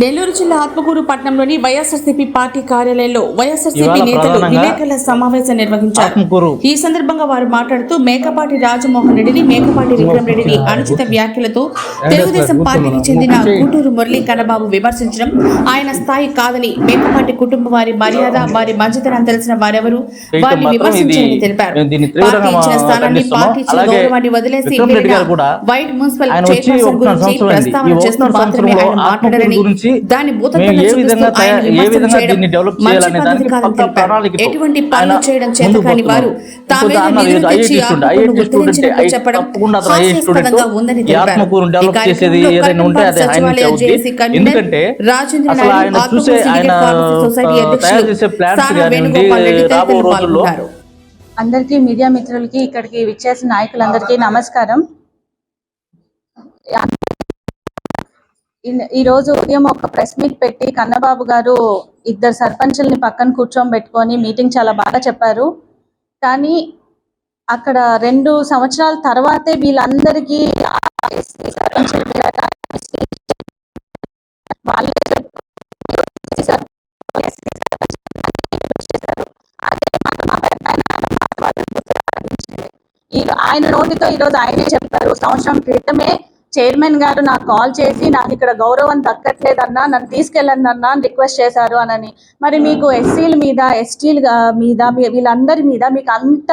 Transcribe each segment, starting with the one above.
నెల్లూరు జిల్లా ఆత్మకూరు పట్టణంలోని వైఎస్ఆర్సీపీ పార్టీ కార్యాలయంలో వైఎస్ఆర్సీపీ నేతలు విలేకరుల సమావేశం నిర్వహించారు. ఈ సందర్భంగా వారు మాట్లాడుతూ మేకపాటి రాజమోహన్ రెడ్డిని మేకపాటి విక్రమ్ రెడ్డిని అనుచిత వ్యాఖ్యలతో తెలుగుదేశం పార్టీకి చెందిన గుంటూరు మురళీ కన్నబాబు విమర్శించడం ఆయన స్థాయి కాదని మేకపాటి కుటుంబ వారి మర్యాద వారి మంచితనం తెలిసిన వారెవరు? వారిని విమర్శించారని తెలిపారు. పార్టీ ఇచ్చిన స్థానాన్ని. పార్టీ ఇచ్చిన గౌరవాన్ని వదిలేసి వైట్ మున్సిపల్ చైర్పర్సన్ గురించి. ప్రస్తావన చేస్తూ మాత్రమే ఆయన మాట్లాడారని మేము భూతత్వంలో ఏ విధంగా ఏ దీన్ని డెవలప్ చేయాలనే దానికి. ప్రణాళికతో ఎటువంటి పనులు చేయడం చేత కాని వారు డెవలప్ చేసేది ఏదైనా ఉంటే అది ఆయన ఎందుకంటే రాజేంద్ర అసలు ఆయన చూసే ఆయన తయారు అధ్యక్షులు చేసే ప్లాన్స్ కానివ్వండి రాబో రోజుల్లో అందరికీ మీడియా మిత్రులకి ఇక్కడికి విచ్చేసిన నాయకులందరికీ నమస్కారం. ఈ రోజు ఉదయం ఒక ప్రెస్ మీట్ పెట్టి కన్నబాబు గారు ఇద్దరు సర్పంచుల్ని పక్కన కూర్చోబెట్టుకొని మీటింగ్ చాలా బాగా చెప్పారు. కానీ అక్కడ రెండు సంవత్సరాల తర్వాతే వీళ్ళందరికీ ఆయన ఆయన నోటితో ఈ రోజు ఆయనే చెప్పారు. సంవత్సరం క్రితమే చైర్మన్ గారు నాకు కాల్ చేసి నాకు ఇక్కడ గౌరవం దక్కట్లేదన్నా నన్ను తీసుకెళ్ళండి అన్నా అని రిక్వెస్ట్ చేశారు అనని. మరి మీకు ఎస్సీల మీద ఎస్టీల మీద వీళ్ళందరి మీద మీకు అంత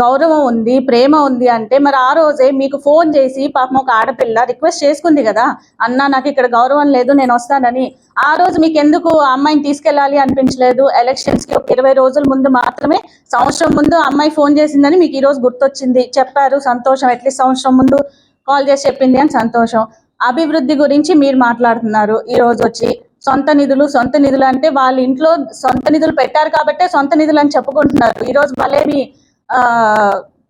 గౌరవం ఉంది ప్రేమ ఉంది అంటే మరి ఆ రోజే మీకు ఫోన్ చేసి పాపం ఒక ఆడపిల్ల రిక్వెస్ట్ చేసుకుంది కదా అన్నా నాకు ఇక్కడ గౌరవం లేదు నేను వస్తానని. ఆ రోజు మీకు ఎందుకు ఆ అమ్మాయిని తీసుకెళ్ళాలి అనిపించలేదు? ఎలక్షన్స్కి ఒక ఇరవై రోజుల ముందు మాత్రమే సంవత్సరం ముందు అమ్మాయి ఫోన్ చేసిందని మీకు ఈ రోజు గుర్తొచ్చింది. చెప్పారు సంతోషం అట్లీస్ట్ సంవత్సరం ముందు కాల్ చేసి చెప్పింది అని సంతోషం. అభివృద్ధి గురించి మీరు మాట్లాడుతున్నారు. ఈ రోజు వచ్చి సొంత నిధులు సొంత నిధులు అంటే వాళ్ళ ఇంట్లో సొంత నిధులు పెట్టారు కాబట్టే సొంత నిధులు అని చెప్పుకుంటున్నారు. ఈ రోజు వాళ్ళేమి ఆ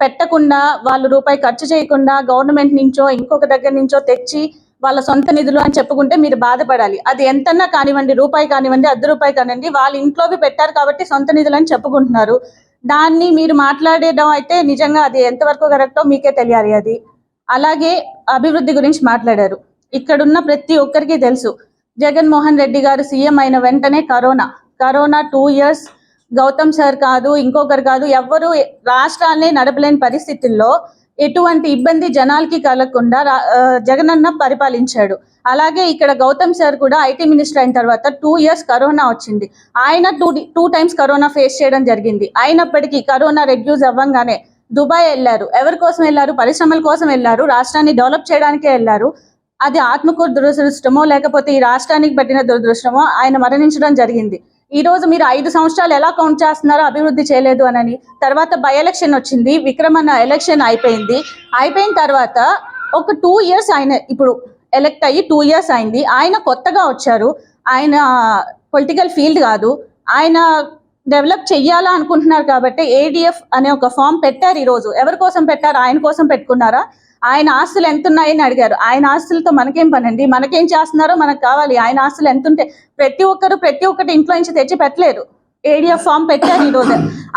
పెట్టకుండా వాళ్ళు రూపాయి ఖర్చు చేయకుండా గవర్నమెంట్ నుంచో ఇంకొక దగ్గర నుంచో తెచ్చి వాళ్ళ సొంత నిధులు అని చెప్పుకుంటే మీరు బాధపడాలి. అది ఎంతన్నా కానివ్వండి రూపాయి కానివ్వండి అర్ధ రూపాయి కానివ్వండి వాళ్ళ ఇంట్లోవి పెట్టారు కాబట్టి సొంత నిధులు అని చెప్పుకుంటున్నారు. దాన్ని మీరు మాట్లాడడం అయితే నిజంగా అది ఎంతవరకు కరెక్టో మీకే తెలియాలి అది. అలాగే అభివృద్ధి గురించి మాట్లాడారు. ఇక్కడున్న ప్రతి ఒక్కరికి తెలుసు జగన్మోహన్ రెడ్డి గారు సీఎం అయిన వెంటనే corona. Corona two years Gautam sir కాదు ఇంకొకరు కాదు ఎవ్వరు రాష్ట్రాన్ని నడపలేని పరిస్థితుల్లో ఎటువంటి ఇబ్బంది జనాలకి కలగకుండా జగనన్న పరిపాలించాడు. అలాగే ఇక్కడ గౌతమ్ సార్ కూడా ఐటీ మినిస్టర్ అయిన తర్వాత టూ ఇయర్స్ కరోనా వచ్చింది. ఆయన two two times corona face చేయడం జరిగింది. అయినప్పటికీ కరోనా రెడ్యూస్ అవ్వంగానే దుబాయ్ వెళ్ళారు. ఎవరి కోసం వెళ్ళారు? పరిశ్రమల కోసం వెళ్ళారు. రాష్ట్రాన్ని డెవలప్ చేయడానికే వెళ్ళారు. అది ఆత్మకూరు దురదృష్టమో లేకపోతే ఈ రాష్ట్రానికి పెట్టిన దురదృష్టమో ఆయన మరణించడం జరిగింది. ఈ రోజు మీరు ఐదు సంవత్సరాలు ఎలా కౌంట్ చేస్తున్నారో అభివృద్ధి చేయలేదు అనని తర్వాత బై ఎలక్షన్ వచ్చింది విక్రమన్న ఎలక్షన్ అయిపోయింది. అయిపోయిన తర్వాత ఒక టూ ఇయర్స్ ఆయన ఇప్పుడు ఎలక్ట్ అయ్యి టూ ఇయర్స్ అయింది. ఆయన కొత్తగా వచ్చారు. ఆయన పొలిటికల్ ఫీల్డ్ కాదు. ఆయన డెవలప్ చెయ్యాలా అనుకుంటున్నారు కాబట్టి ఏడిఎఫ్ అనే ఒక ఫామ్ పెట్టారు ఈ రోజు ఎవరి కోసం పెట్టారు? ఆయన కోసం పెట్టుకున్నారా? ఆయన ఆస్తులు ఎంత ఉన్నాయని అడిగారు. ఆయన ఆస్తులతో మనకేం పనండి? మనకేం చేస్తున్నారో మనకు కావాలి. ఆయన ఆస్తులు ఎంత ఉంటే ప్రతి ఒక్కరు ప్రతి ఒక్కటి ఇంట్లో నుంచి తెచ్చి పెట్టలేరు. ఏడిఎఫ్ ఫామ్ పెట్టారు ఈ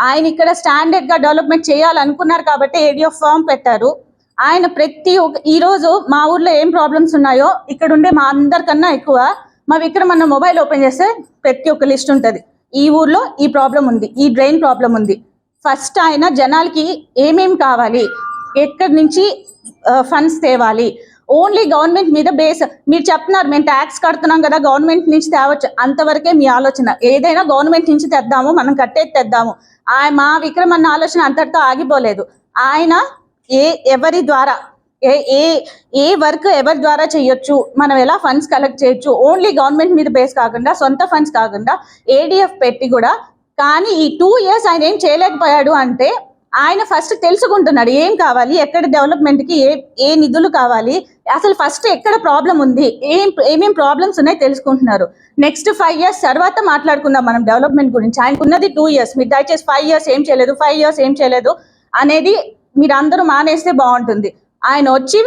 ఆయన ఇక్కడ స్టాండర్డ్గా డెవలప్మెంట్ చేయాలనుకున్నారు కాబట్టి ఏడిఎఫ్ ఫామ్ పెట్టారు. ఆయన ప్రతి ఒక్క ఈ రోజు మా ఊర్లో ఏం ప్రాబ్లమ్స్ ఉన్నాయో ఇక్కడ ఉండే మా అందరికన్నా ఎక్కువ మా విక్రమ్ అన్న మొబైల్ ఓపెన్ చేస్తే ప్రతి ఒక్క లిస్ట్ ఉంటది. ఈ ఊర్లో ఈ ప్రాబ్లం ఉంది ఈ డ్రైన్ ప్రాబ్లం ఉంది. ఫస్ట్ ఆయన జనాలకి ఏమేం కావాలి? ఎక్కడి నుంచి ఫండ్స్ తేవాలి? ఓన్లీ గవర్నమెంట్ మీద బేస్ మీరు చెప్తున్నారు మేము ట్యాక్స్ కడుతున్నాం కదా గవర్నమెంట్ నుంచి తేవచ్చు. అంతవరకే మీ ఆలోచన. ఏదైనా గవర్నమెంట్ నుంచి తెద్దాము మనం కట్టేది తెద్దాము. ఆ మా విక్రమ్ అన్న ఆలోచన అంతటితో ఆగిపోలేదు. ఆయన ఏ ఎవరి ద్వారా ఏ ఏ ఏ వర్క్ ఎవరి ద్వారా చేయొచ్చు? మనం ఎలా ఫండ్స్ కలెక్ట్ చేయొచ్చు? ఓన్లీ గవర్నమెంట్ మీద బేస్ కాకుండా సొంత ఫండ్స్ కాకుండా ఏడిఎఫ్ పెట్టి కూడా. కానీ ఈ టూ ఇయర్స్ ఆయన ఏం చేయలేకపోయాడు అంటే ఆయన ఫస్ట్ తెలుసుకుంటున్నాడు ఏం కావాలి ఎక్కడ డెవలప్మెంట్కి ఏ ఏ నిధులు కావాలి అసలు ఫస్ట్ ఎక్కడ ప్రాబ్లం ఉంది ఏం ఏమేం ప్రాబ్లమ్స్ ఉన్నాయి తెలుసుకుంటున్నారు. నెక్స్ట్ ఫైవ్ ఇయర్స్ తర్వాత మాట్లాడుకుందాం మనం డెవలప్మెంట్ గురించి. ఆయనకున్నది టూ ఇయర్స్ మీరు దయచేసి ఫైవ్ ఇయర్స్ ఏం చేయలేదు ఫైవ్ ఇయర్స్ ఏం చేయలేదు అనేది మీరు అందరూ మానేస్తే బాగుంటుంది. ఆయన వచ్చి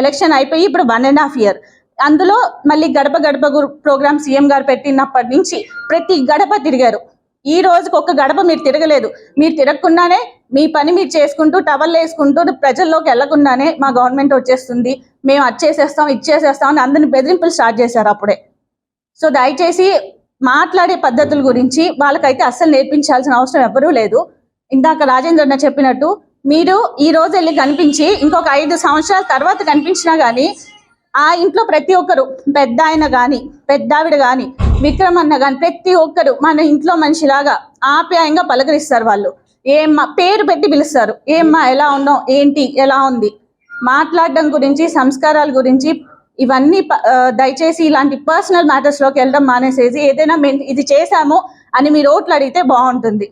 ఎలక్షన్ అయిపోయి ఇప్పుడు వన్ అండ్ హాఫ్ ఇయర్ అందులో మళ్ళీ గడప గడప ప్రోగ్రామ్ సీఎం గారు పెట్టినప్పటి నుంచి ప్రతి గడప తిరిగారు. ఈ రోజుకి ఒక్క గడప మీరు తిరగలేదు. మీరు తిరగకుండానే మీ పని మీరు చేసుకుంటూ టవల్ వేసుకుంటూ ప్రజల్లోకి వెళ్ళకుండానే మా గవర్నమెంట్ వచ్చేస్తుంది. మేము అది చేసేస్తాం ఇది చేసేస్తాం అని అందరిని బెదిరింపులు స్టార్ట్ చేశారు అప్పుడే. సో దయచేసి మాట్లాడే పద్ధతుల గురించి వాళ్ళకైతే అస్సలు నేర్పించాల్సిన అవసరం ఎవరూ లేదు. ఇందాక రాజేంద్ర చెప్పినట్టు మీరు ఈ రోజు వెళ్ళి కనిపించి ఇంకొక ఐదు సంవత్సరాల తర్వాత కనిపించినా కానీ ఆ ఇంట్లో ప్రతి ఒక్కరు పెద్ద ఆయన కానీ పెద్దావిడ కానీ విక్రమ్ అన్న కానీ ప్రతి ఒక్కరు మన ఇంట్లో మనిషిలాగా ఆప్యాయంగా పలకరిస్తారు వాళ్ళు. ఏమ్మా పేరు పెట్టి పిలుస్తారు. ఏమ్మా ఎలా ఉన్నావు? ఏంటి? ఎలా ఉంది? మాట్లాడడం గురించి సంస్కారాల గురించి ఇవన్నీ దయచేసి ఇలాంటి పర్సనల్ మ్యాటర్స్లోకి వెళ్ళడం మానేసేసి ఏదైనా మేము ఇది చేశాము అని మీరు ఓట్లు అడిగితే బాగుంటుంది.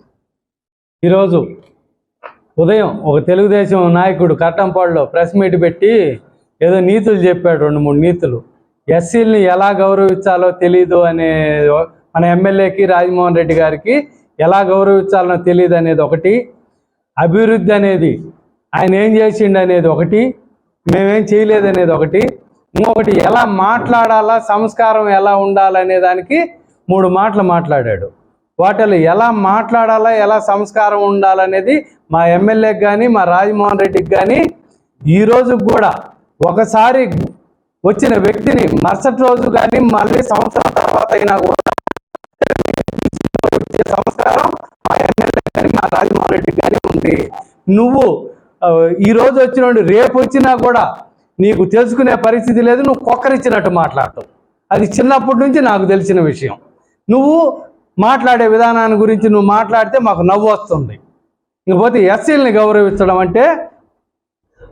ఈరోజు ఉదయం ఒక తెలుగుదేశం నాయకుడు కట్టంపాడులో ప్రెస్ మీట్ పెట్టి ఏదో నీతులు చెప్పాడు రెండు మూడు నీతులు. ఎస్సీల్ని ఎలా గౌరవించాలో తెలీదు అనే మన ఎమ్మెల్యేకి రాజమోహన్ రెడ్డి గారికి ఎలా గౌరవించాలనో తెలియదు అనేది ఒకటి. అభివృద్ధి అనేది ఆయన ఏం చేసిండు అనేది ఒకటి. మేమేం చేయలేదు అనేది ఒకటి. ఇంకొకటి ఎలా మాట్లాడాలా సంస్కారం ఎలా ఉండాలనే దానికి మూడు మాటలు మాట్లాడాడు. వాటిలో ఎలా మాట్లాడాలా ఎలా సంస్కారం ఉండాలనేది మా ఎమ్మెల్యేకి కానీ మా రాజమోహన్ రెడ్డికి కానీ ఈ కూడా ఒకసారి వచ్చిన వ్యక్తిని మరుసటి రోజు కానీ మళ్ళీ సంవత్సరం తర్వాత అయినా కూడా వచ్చే సంస్కారం మా ఎమ్మెల్యే కానీ మా రాజమోహన్ రెడ్డి కానీ ఉంది. నువ్వు ఈరోజు వచ్చిన రేపు వచ్చినా కూడా నీకు తెలుసుకునే పరిస్థితి లేదు నువ్వు కుక్కరిచ్చినట్టు మాట్లాడతావు. అది చిన్నప్పటి నుంచి నాకు తెలిసిన విషయం. నువ్వు మాట్లాడే విధానాన్ని గురించి నువ్వు మాట్లాడితే మాకు నవ్వు వస్తుంది. ఇకపోతే ఎస్సీలని గౌరవించడం అంటే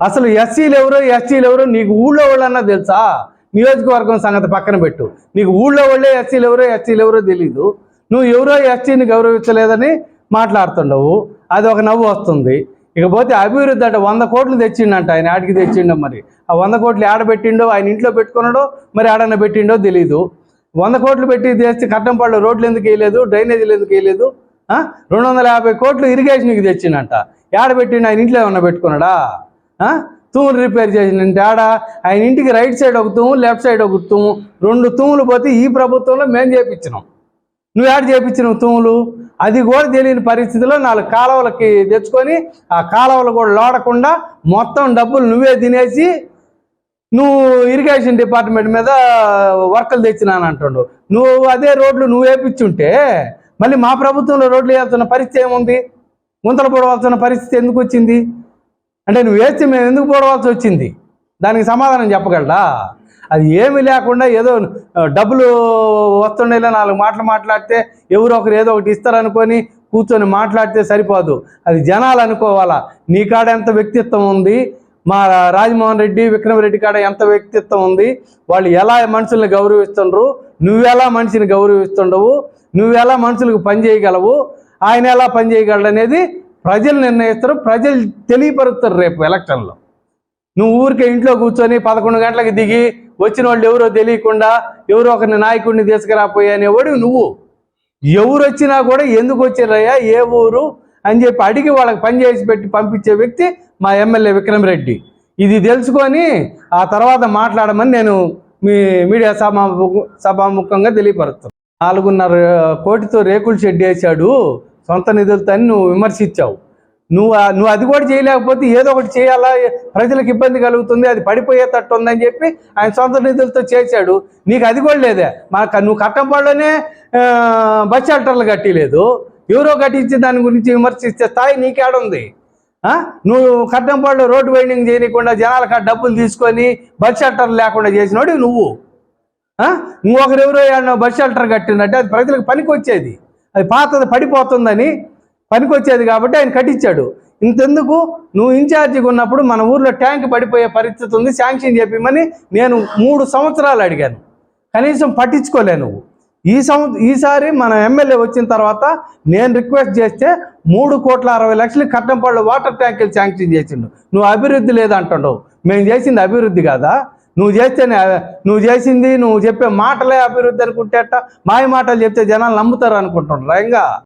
అసలు ఎస్సీలు ఎవరో ఎస్సీలు ఎవరో? నీకు ఊళ్ళో వాళ్ళన్నా తెలుసా? నియోజకవర్గం సంగతి పక్కన పెట్టు. నీకు ఊళ్ళో వాళ్ళే ఎస్సీలు ఎవరో ఎస్సీలు ఎవరో తెలీదు. నువ్వు ఎవరో ఎస్సీని గౌరవించలేదని మాట్లాడుతుండవు. అది ఒక నవ్వు వస్తుంది. ఇకపోతే అభివృద్ధి అంటే వంద కోట్లు తెచ్చిండంట ఆయన ఆడికి తెచ్చిండో మరి. ఆ వంద కోట్లు ఆడబెట్టిండో ఆయన ఇంట్లో పెట్టుకున్నాడో మరి ఆడన పెట్టిండో తెలీదు. వంద కోట్లు పెట్టి తెచ్చి కట్టంపాళ్ళు రోడ్లు ఎందుకు వేయలేదు డ్రైనేజీలు ఎందుకు వేయలేదు రెండు వందల యాభై కోట్లు ఇరిగేషన్కి తెచ్చిండంట. ఆడబెట్టిండు ఆయన ఇంట్లో ఏమన్నా పెట్టుకున్నాడా? తూములు రిపేర్ చేసిందంటే ఆడ ఆయన ఇంటికి రైట్ సైడ్ ఒక తూము లెఫ్ట్ సైడ్ ఒక తూము. రెండు తూములు పోతే ఈ ప్రభుత్వంలో మేము చేపించినాం. నువ్వు ఏడు చేయించినావు తూములు? అది కూడా తెలియని పరిస్థితిలో నాలుగు కాలువలకి తెచ్చుకొని ఆ కాలువలు కూడా లోడకుండా మొత్తం డబ్బులు నువ్వే తినేసి నువ్వు ఇరిగేషన్ డిపార్ట్మెంట్ మీద వర్కలు తెచ్చినాను అంటుండు నువ్వు అదే రోడ్లు నువ్వు వేపించుంటే మళ్ళీ మా ప్రభుత్వంలో రోడ్లు వేయాల్సిన పరిస్థితి ఏముంది? ముంతలు పొడవాల్సిన పరిస్థితి ఎందుకు వచ్చింది? అంటే నువ్వు వేస్తే మేము ఎందుకు పోడవలసి వచ్చింది? దానికి సమాధానం చెప్పగలరా? అది ఏమి లేకుండా ఏదో డబ్బులు వస్తుండేలా నాలుగు మాటలు మాట్లాడితే ఎవరో ఒకరు ఏదో ఒకటి ఇస్తారనుకొని కూర్చొని మాట్లాడితే సరిపోదు. అది జనాలు అనుకోవాలా. నీ కాడ ఎంత వ్యక్తిత్వం ఉంది? మా రాజమోహన్ రెడ్డి విక్రమరెడ్డి కాడ ఎంత వ్యక్తిత్వం ఉంది? వాళ్ళు ఎలా మనుషుల్ని గౌరవిస్తుండ్రు? నువ్వెలా మనిషిని గౌరవిస్తుండవు? నువ్వెలా మనుషులకు పని చేయగలవు? ఆయన ఎలా పని చేయగలడు అనేది ప్రజలు నిర్ణయిస్తారు. ప్రజలు తెలియపరుస్తారు రేపు ఎలక్షన్లో. నువ్వు ఊరికే ఇంట్లో కూర్చొని పదకొండు గంటలకు దిగి వచ్చిన వాళ్ళు ఎవరో తెలియకుండా ఎవరో ఒకరిని నాయకుడిని తీసుకురాపోయా అనేవాడు నువ్వు. ఎవరు వచ్చినా కూడా ఎందుకు వచ్చారయ్యా? ఏ ఊరు? అని చెప్పి అడిగి వాళ్ళకి పని చేసి పెట్టి పంపించే వ్యక్తి మా ఎమ్మెల్యే విక్రమ్ రెడ్డి ఇది తెలుసుకొని ఆ తర్వాత మాట్లాడమని నేను మీ మీడియా సభా సభాముఖంగా తెలియపరుస్తాను. నాలుగున్నర కోటితో రేకుల షెడ్ వేశాడు. సొంత నిధులతో అని నువ్వు విమర్శించావు. నువ్వు నువ్వు అది కూడా చేయలేకపోతే ఏదో ఒకటి చేయాలా? ప్రజలకు ఇబ్బంది కలుగుతుంది అది పడిపోయేటట్టు ఉందని చెప్పి ఆయన సొంత నిధులతో చేశాడు. నీకు అది కూడా లేదే. మా నువ్వు కట్టంపాడులోనే బస్ షెల్టర్లు కట్టిలేదు. ఎవరో కట్టించి దాని గురించి విమర్శిస్తే స్థాయి నీకేడుంది నువ్వు కట్టంపాడులో రోడ్డు వైండింగ్ చేయకుండా జనాలకు ఆ డబ్బులు తీసుకొని బస్ షెల్టర్ లేకుండా చేసినోడు నువ్వు. ఆ? ఇంకొకరెవరో ఏమన్నా బస్ షెల్టర్ కట్టిందంటే అది ప్రజలకు పనికి వచ్చేది అది పాతది పడిపోతుందని పనికి వచ్చేది కాబట్టి ఆయన కట్టించాడు. ఇంతెందుకు? నువ్వు ఇన్ఛార్జిగా ఉన్నప్పుడు మన ఊర్లో ట్యాంక్ పడిపోయే పరిస్థితి ఉంది శాంక్షన్ చెప్పమని నేను మూడు సంవత్సరాలు అడిగాను. కనీసం పట్టించుకోలే నువ్వు. ఈ సంవత్సరం ఈసారి మన ఎమ్మెల్యే వచ్చిన తర్వాత నేను రిక్వెస్ట్ చేస్తే మూడు కోట్ల అరవై లక్షలు కట్టంపాళ్ళు వాటర్ ట్యాంకులు శాంక్షన్ చేసిండు. నువ్వు అభివృద్ధి లేదంటుండవు మేము చేసింది అభివృద్ధి కాదా? నువ్వు చేస్తేనే నువ్వు చేసింది నువ్వు చెప్పే మాటలే అభివృద్ధి అనుకుంటే మాయ మాటలు చెప్తే జనాలు నమ్ముతారు అనుకుంటున్నారు? ఇంకా